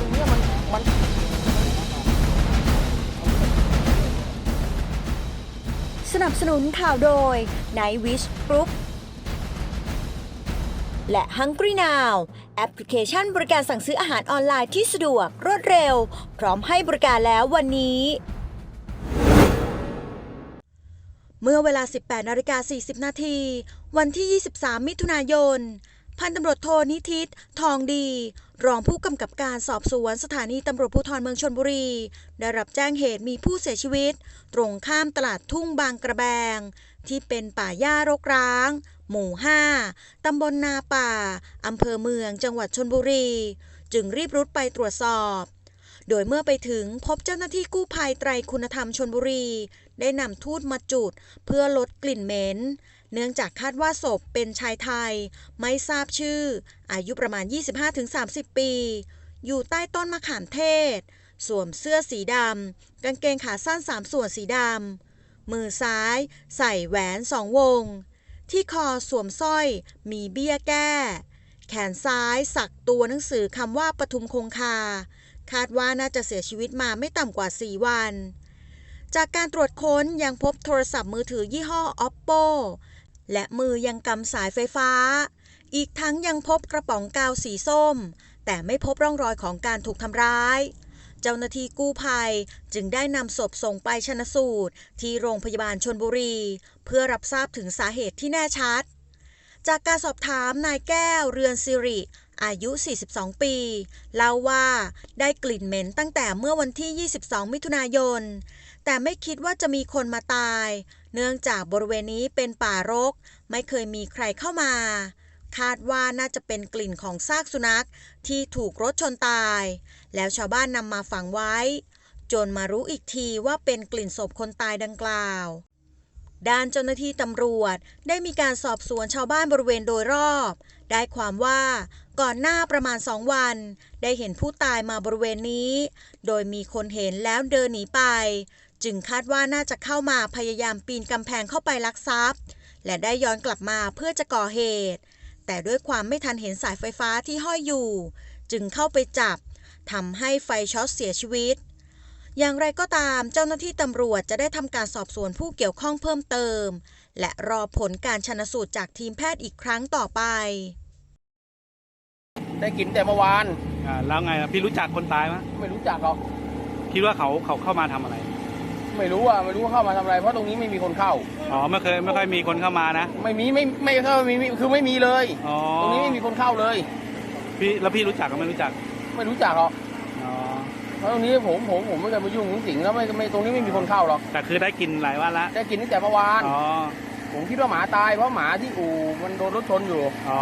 ตรงนี้มันมันสนับสนุนข่าวโดย Night Wish Group และ Hungry Now แอปพลิเคชันบริการสั่งซื้ออาหารออนไลน์ที่สะดวกรวดเร็ว พร้อมให้บริการแล้ววันนี้ เมื่อเวลา 18นาฬิกา40 นาที วันที่ 23 มิถุนายน พันตำรวจโทนิทิตทองดี รองผู้กำกับการสอบสวนสถานีตำรวจภูธรเมืองชนบุรี ได้รับแจ้งเหตุมีผู้เสียชีวิต ตรงข้ามตลาดทุ่งบางกระแบง ที่เป็นป่าหญ้ารกร้าง หมู่ 5 ตำบลนาป่า อำเภอเมืองจังหวัดชนบุรี จึงรีบรุดไปตรวจสอบ โดยเมื่อไปถึงพบเจ้าหน้าที่กู้ภัยไตรคุณธรรมชนบุรี ได้นำทูตมาจุดเพื่อลดกลิ่นเหม็น เนื่องจากคาดว่าศพเป็นชายไทย ไม่ทราบชื่อ อายุประมาณ 25-30 ปี อยู่ใต้ต้นมะขามเทศ สวมเสื้อสีดำกางเกงขาสั้นสามส่วนสีดำมือซ้าย ใส่แหวนสองวง ที่คอสวมสร้อยมีเบี้ยแก้ แขนซ้ายสักตัวหนังสือคำว่าปทุมคงคา คาดว่าน่าจะเสียชีวิตมาไม่ต่ำกว่า 4 วันจากการตรวจค้นยังพบโทรศัพท์มือถือยี่ห้อ oppo และมือยังกำสายไฟฟ้า อีกทั้งยังพบกระป๋องกาวสีส้ม แต่ไม่พบร่องรอยของการถูกทำร้าย เจ้าหน้าที่กู้ภัยจึงได้นำศพส่งไปชนสูตร ที่โรงพยาบาลชนบุรี เพื่อรับทราบถึงสาเหตุที่แน่ชัด จากการสอบถามนายแก้วเรือนสิริอายุ 42 ปี เล่าว่าได้กลิ่นเหม็นตั้งแต่เมื่อวันที่ 22 มิถุนายน แต่ไม่คิดว่าจะมีคนมาตาย เนื่องจากบริเวณนี้เป็นป่ารก ไม่เคยมีใครเข้ามา คาดว่าน่าจะเป็นกลิ่นของซากสุนัขที่ถูกรถชนตาย แล้วชาวบ้านนำมาฝังไว้ จนมารู้อีกทีว่าเป็นกลิ่นศพคนตายดังกล่าวด้านเจ้าหน้าที่ตำรวจได้มีการสอบสวนชาวบ้านบริเวณโดยรอบ ได้ความว่าก่อนหน้าประมาณสองวัน ได้เห็นผู้ตายมาบริเวณนี้ โดยมีคนเห็นแล้วเดินหนีไป จึงคาดว่าน่าจะเข้ามาพยายามปีนกำแพงเข้าไปลักทรัพย์ และได้ย้อนกลับมาเพื่อจะก่อเหตุ แต่ด้วยความไม่ทันเห็นสายไฟฟ้าที่ห้อยอยู่ จึงเข้าไปจับทำให้ไฟช็อตเสียชีวิต อย่างไรก็ตามเจ้าหน้าที่ตำรวจจะได้ทำการสอบสวนผู้เกี่ยวข้องเพิ่มเติม และรอผลการชนสูตรจากทีมแพทย์อีกครั้งต่อไป ได้กินแต่เมื่อวานอ่าแล้วไงล่ะพี่รู้จักคนตายไหมไม่รู้จักหรอก คิดว่าเขาเขาเข้ามาทำอะไร ไม่รู้อะไม่รู้ว่าเข้ามาทำอะไร เพราะตรงนี้ไม่มีคนเข้า อ๋อไม่เคยไม่ค่อยมีคนเข้ามานะ ไม่มีไม่ไม่เข้าไม่มีคือไม่มีเลย อ๋อตรงนี้ไม่มีคนเข้าเลย พี่แล้วพี่รู้จักก็ไม่รู้จัก ไม่รู้จักหรอกอ๋อเพราะตรงนี้ผมผมผมไม่เคยมายุ่งกับสิ่งแล้วไม่ไม่ตรงนี้ไม่มีคนเข้าหรอกแต่คือได้กินหลายวันละได้กินตั้งแต่เมื่อวานอ๋อผมคิดว่าหมาตายเพราะหมาที่อู่มันโดนรถชนอยู่อ๋อ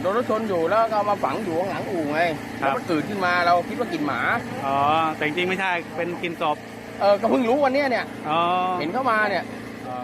โดนรถชนอยู่แล้วก็เอามาฝังอยู่ข้างหลังอู่ไงครับแล้วมันตื่นขึ้นมาเราคิดว่ากินหมาอ๋อแต่จริงๆไม่ใช่เป็นกินศพ เออก็เพิ่งรู้วันเนี้ยเนี่ย อ๋อ เห็นเข้ามาเนี่ย อ๋อ